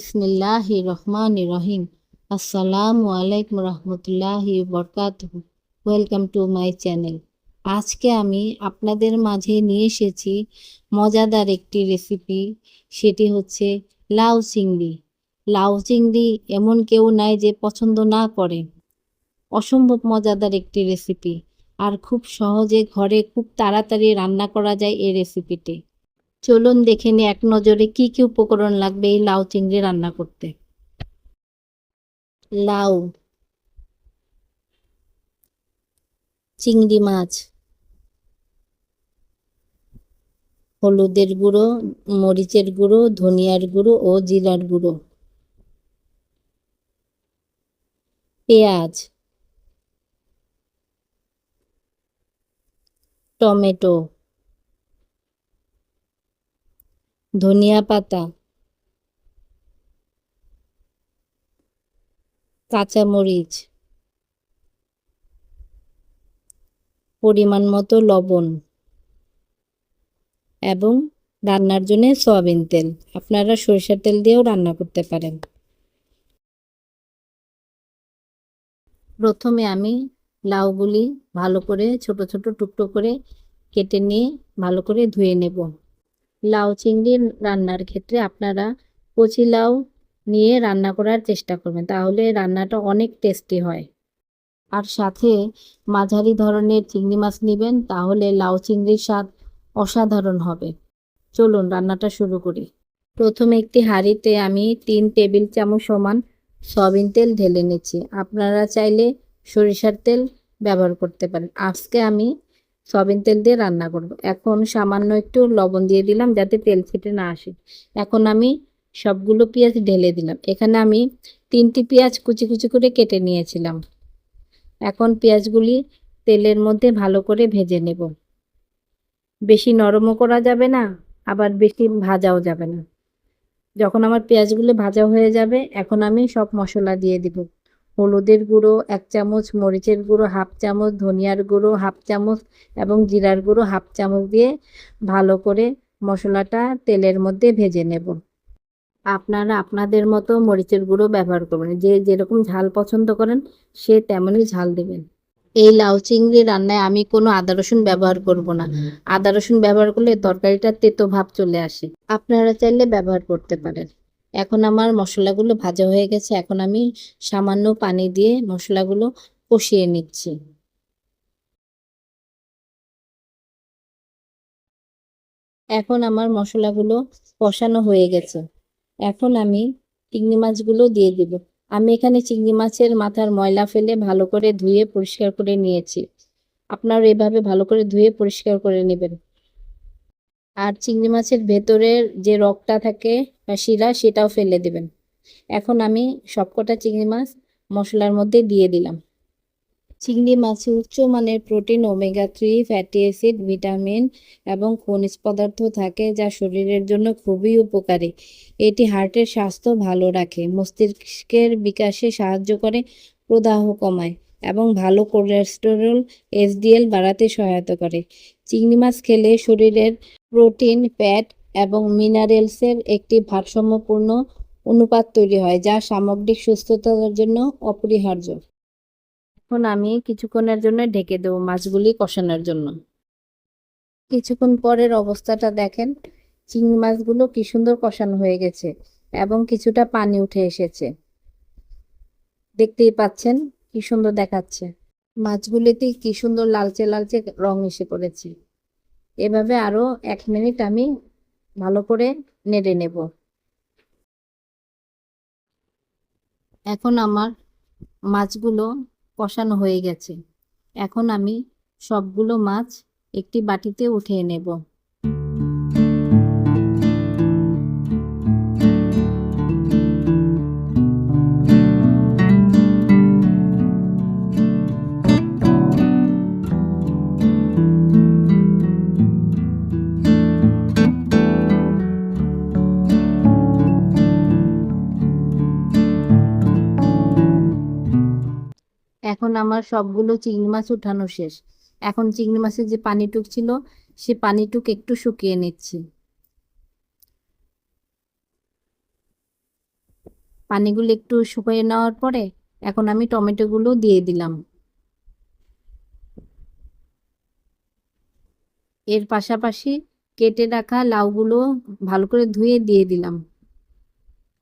বিসমিল্লাহ রহমান রহিম। আসসালামু আলাইকুম রহমতুল্লাহি বরকাতুহু। Welcome to my channel. আজকে আমি আপনাদের মাঝে নিয়ে এসেছি মজাদার একটি রেসিপি, সেটি হচ্ছে লাউ চিংড়ি। লাউ চিংড়ি এমন কেউ নাই যে পছন্দ না করে। অসম্ভব মজাদার একটি রেসিপি। আর খুব সহজে ঘরে খুব তাড়াতাড়ি রান্না করা যায় এই রেসিপিটি। চলুন দেখে নিই এক নজরে কি কি উপকরণ লাগবে এই লাউ চিংড়ি রান্না করতে। লাউ, চিংড়ি মাছ, হলুদের গুঁড়ো, মরিচের গুঁড়ো, ধনিয়ার গুঁড়ো ও জিরার গুঁড়ো। পেঁয়াজ, টমেটো ধনিয়া পাতা, কাঁচামরিচ, পরিমাণ মতো লবণ এবং রান্নার জন্য সয়াবিন তেল। আপনারা সরিষার তেল দিয়েও রান্না করতে পারেন। প্রথমে আমি লাউগুলি ভালো করে ছোট ছোট টুকরো করে কেটে নিয়ে ভালো করে ধুয়ে নেব। লাউ, চিংড়ি রান্নার ক্ষেত্রে আপনারা কচি লাউ নিয়ে রান্না করার চেষ্টা করবেন, তাহলে রান্নাটা অনেক টেস্টি হয়। আর সাথে মাঝারি ধরনের চিংড়ি মাছ নেবেন, তাহলে লাউ, চিংড়ির স্বাদ অসাধারণ হবে। চলুন রান্নাটা শুরু করি। প্রথমে একটি হাঁড়িতে আমি তিন টেবিল চামচ সমান সয়াবিন তেল ঢেলে নিচ্ছি। আপনারা চাইলে সরিষার তেল ব্যবহার করতে পারেন। আজকে আমি সয়াবিন তেল দিয়ে রান্না করব। এখন সামান্য একটু লবণ দিয়ে দিলাম যাতে তেল ছিটে না আসে। এখন আমি সবগুলো পেঁয়াজ ঢেলে দিলাম। এখানে আমি তিনটি পেঁয়াজ কুচি কুচি করে কেটে নিয়েছিলাম। এখন পেঁয়াজগুলি তেলের মধ্যে ভালো করে ভেজে নেব। বেশি নরমও করা যাবে না, আবার বেশি ভাজাও যাবে না। যখন আমার পেঁয়াজগুলো ভাজা হয়ে যাবে, এখন আমি সব মশলা দিয়ে দিব। হলুদের গুঁড়ো এক চামচ মরিচের গুঁড়ো হাফ চামচ ধনিয়ার গুঁড়ো হাফ চামচ এবং জিরার গুঁড়ো হাফ চামচ দিয়ে ভালো করে মশলাটা তেলের মধ্যে ভেজে নেব। আপনারা আপনাদের মতো মরিচের গুঁড়ো ব্যবহার করবেন। যে যেরকম ঝাল পছন্দ করেন সে তেমনই ঝাল দেবেন। এই লাউ চিংড়ি রান্নায় আমি কোনো আদা রসুন ব্যবহার করব না। আদা রসুন ব্যবহার করলে তরকারিটা তেতো ভাব চলে আসে। আপনারা চাইলে ব্যবহার করতে পারেন। এখন আমার মশলাগুলো ভাজা হয়ে গেছে, এখন আমি সামান্য পানি দিয়ে মশলাগুলো কষিয়ে নিচ্ছি। এখন আমার মশলাগুলো কষানো হয়ে গেছে। এখন আমি চিংড়ি মাছগুলো দিয়ে দিব। আমি এখানে চিংড়ি মাছের মাথার ময়লা ফেলে ভালো করে ধুয়ে পরিষ্কার করে নিয়েছি। আপনারা এভাবে ভালো করে ধুয়ে পরিষ্কার করে নেবেন। আর চিংড়ি মাছের ভেতরের যে রগটা থাকে বা শিরা, সেটাও ফেলে দেবেন। এখন আমি সবকটা চিংড়ি মাছ মশলার মধ্যে দিয়ে দিলাম। চিংড়ি মাছে উচ্চমানের protein, omega three, fatty acid, vitamin এবং খনিজ পদার্থ থাকে যা শরীরের জন্য খুবই উপকারী। এটি হার্টের স্বাস্থ্য ভালো রাখে, মস্তিষ্কের বিকাশে সাহায্য করে, প্রদাহ কমায়। এবং ভালো কোলেস্টেরল, এসডিএল বাড়াতে সহায়তা করে। চিংড়ি মাছ খেলে শরীরের প্রোটিন, ফ্যাট এবং মিনারেলসের একটি ভারসাম্যপূর্ণ অনুপাত তৈরি হয়, যা সামগ্রিক সুস্থতার জন্য অপরিহার্য। এখন আমি কিছুক্ষণের জন্য ঢেকে দেবো মাছগুলি কষানোর জন্য। কিছুক্ষণ পরের অবস্থাটা দেখেন, চিংড়ি মাছগুলো কি সুন্দর কষানো হয়ে গেছে এবং কিছুটা পানি উঠে এসেছে। দেখতেই পাচ্ছেন কি সুন্দর দেখাচ্ছে। মাছগুলিতে কি সুন্দর লালচে লালচে রং এসে পড়েছে। এভাবে আরও এক মিনিট আমি ভালো করে নেড়ে নেব। এখন আমার মাছগুলো কষানো হয়ে গেছে। এখন আমি সবগুলো মাছ একটি বাটিতে উঠিয়ে নেব। এখন আমার সবগুলো চিংড়ি মাছ উঠানো শেষ। এখন চিংড়ি মাছের যে পানিটুক ছিল, সে পানিটুক একটু শুকিয়ে নিচ্ছি। পানিগুলো একটু শুকিয়ে নেওয়ার পরে এখন আমি টমেটোগুলো দিয়ে দিলাম। এর পাশাপাশি কেটে রাখা লাউগুলো ভালো করে ধুয়ে দিয়ে দিলাম।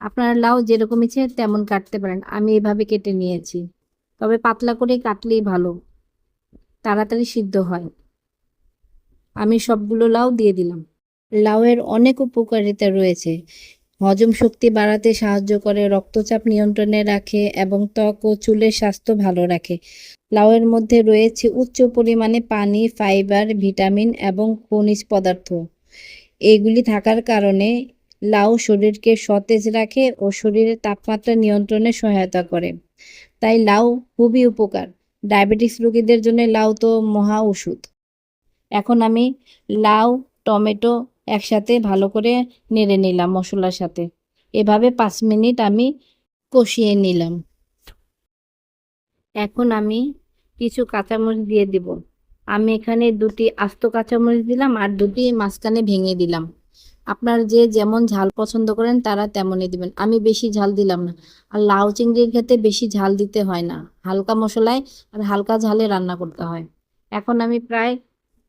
আপনারা লাউ যেরকম ইচ্ছে তেমন কাটতে পারেন। আমি এভাবে কেটে নিয়েছি। তবে পাতলা করে কাটলেই ভালো। তাড়াতাড়ি সিদ্ধ হয়। আমি সবগুলো লাউ দিয়ে দিলাম। লাউয়ের অনেক উপকারিতা রয়েছে। হজম শক্তি বাড়াতে সাহায্য করে, রক্তচাপ নিয়ন্ত্রণে রাখে এবং ত্বক ও চুলের স্বাস্থ্য ভালো রাখে। লাউয়ের মধ্যে রয়েছে উচ্চ পরিমাণে পানি, ফাইবার, ভিটামিন এবং খনিজ পদার্থ। এগুলি থাকার কারণে লাউ শরীরকে সতেজ রাখে ও শরীরের তাপমাত্রা নিয়ন্ত্রণে সহায়তা করে। তাই লাউ খুবই উপকার। ডায়াবেটিস রোগীদের জন্য লাউ তো মহা ওষুধ। এখন আমি লাউ, টমেটো একসাথে ভালো করে নেড়ে নিলাম মশলার সাথে। এভাবে পাঁচ মিনিট আমি কষিয়ে নিলাম। এখন আমি কিছু কাঁচামরিচ দিয়ে দিব। আমি এখানে দুটি আস্ত কাঁচামরিচ দিলাম আর দুটি মাঝখানে ভেঙে দিলাম। আপনার যে যেমন ঝাল পছন্দ করেন, তারা তেমনই দিবেন। আমি বেশি ঝাল দিলাম না। আর লাউ চিংড়ির ক্ষেত্রে বেশি ঝাল দিতে হয় না। হালকা মশলায় আর হালকা ঝালে রান্না করতে হয়। এখন আমি প্রায়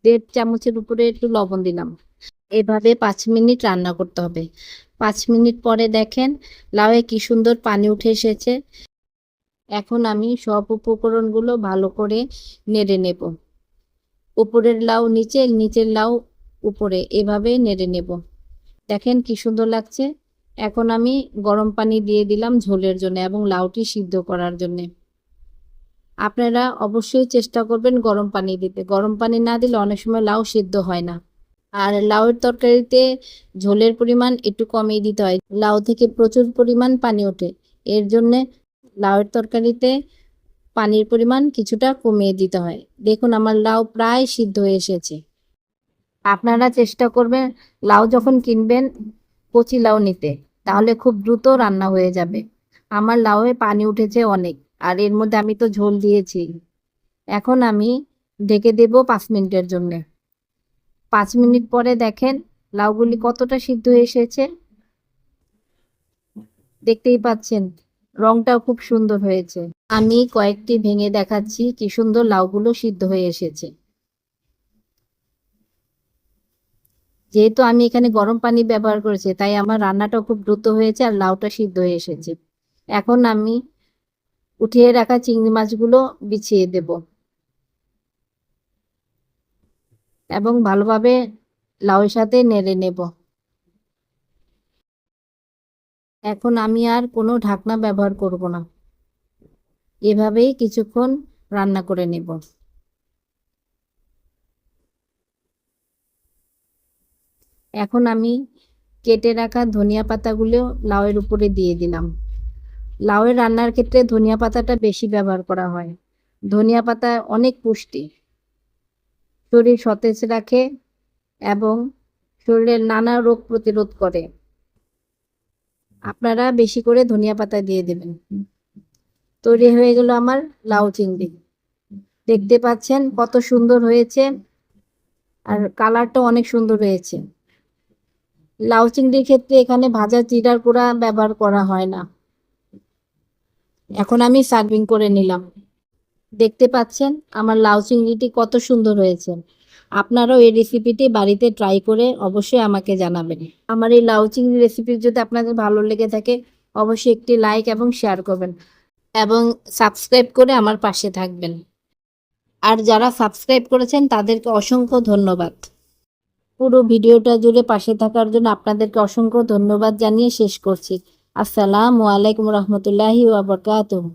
দেড় চামচের উপরে একটু লবণ দিলাম। এভাবে পাঁচ মিনিট রান্না করতে হবে। পাঁচ মিনিট পরে দেখেন লাউয়ে কি সুন্দর পানি উঠে এসেছে। এখন আমি সব উপকরণগুলো ভালো করে নেড়ে নেব। উপরের লাউ নিচে, নিচের লাউ উপরে। এভাবে নেড়ে নেব। দেখেন কি সুন্দর লাগছে। এখন আমি গরম পানি দিয়ে দিলাম ঝোলের জন্য এবং লাউটি সিদ্ধ করার জন্যে। আপনারা অবশ্যই চেষ্টা করবেন গরম পানি দিতে। গরম পানি না দিলে অনেক সময় লাউ সিদ্ধ হয় না। আর লাউয়ের তরকারিতে ঝোলের পরিমাণ একটু কমিয়ে দিতে হয়। লাউ থেকে প্রচুর পরিমাণ পানি ওঠে। এর জন্যে লাউয়ের তরকারিতে পানির পরিমাণ কিছুটা কমিয়ে দিতে হয়। দেখুন, আমার লাউ প্রায় সিদ্ধ হয়ে এসেছে। আপনারা চেষ্টা করবেন লাউ যখন কিনবেন কচি লাউ নিতে, তাহলে খুব দ্রুত রান্না হয়ে যাবে। আমার লাউয়ে পানি উঠেছে অনেক, আর এর মধ্যে আমি তো ঝোল দিয়েছি। এখন আমি ঢেকে দেব পাঁচ মিনিটের জন্য। পাঁচ মিনিট পরে দেখেন লাউগুলি কতটা সিদ্ধ এসেছে। দেখতেই পাচ্ছেন, রংটাও খুব সুন্দর হয়েছে। আমি কয়েকটি ভেঙে দেখাচ্ছি কি সুন্দর লাউগুলো সিদ্ধ হয়ে এসেছে। যেহেতু আমি এখানে গরম পানি ব্যবহার করেছি, তাই আমার রান্নাটাও খুব দ্রুত হয়েছে আর লাউটা সিদ্ধ হয়ে এসেছে। এখন আমি উঠিয়ে রাখা চিংড়ি মাছগুলো বিছিয়ে দেব। এবং ভালোভাবে লাউয়ের সাথে নেড়ে নেব। এখন আমি আর কোনো ঢাকনা ব্যবহার করব না। এভাবেই কিছুক্ষণ রান্না করে নেব। এখন আমি কেটে রাখা ধনিয়া পাতাগুলো লাউয়ের উপরে দিয়ে দিলাম। লাউয়ের রান্নার ক্ষেত্রে ধনিয়া পাতাটা বেশি ব্যবহার করা হয়। ধনিয়া পাতা অনেক পুষ্টি। শরীর সতেজ রাখে এবং শরীরের নানা রোগ প্রতিরোধ করে। আপনারা বেশি করে ধনিয়া পাতা দিয়ে দেবেন। তৈরি হয়ে গেল আমার লাউ চিংড়ি। দেখতে পাচ্ছেন কত সুন্দর হয়েছে আর কালারটা অনেক সুন্দর হয়েছে। লাউ চিংড়ির ক্ষেত্রে এখানে ভাজা জিরার গুঁড়া ব্যবহার করা হয় না। এখন আমি সার্ভিং করে নিলাম। দেখতে পাচ্ছেন, আমার লাউ চিংড়িটি কত সুন্দর হয়েছে। আপনারাও এই রেসিপিটি বাড়িতে ট্রাই করে অবশ্যই আমাকে জানাবেন। আমার এই লাউ চিংড়ি রেসিপি যদি আপনাদের ভালো লেগে থাকে, অবশ্যই একটি লাইক এবং শেয়ার করবেন এবং সাবস্ক্রাইব করে আমার পাশে থাকবেন। আর যারা সাবস্ক্রাইব করেছেন, তাদেরকে অসংখ্য ধন্যবাদ। পুরো ভিডিওটা জুড়ে পাশে থাকার জন্য আপনাদেরকে অসংখ্য ধন্যবাদ জানিয়ে শেষ করছি। আসসালামু আলাইকুম রহমতুল্লাহি ওয়া বারাকাতুহু।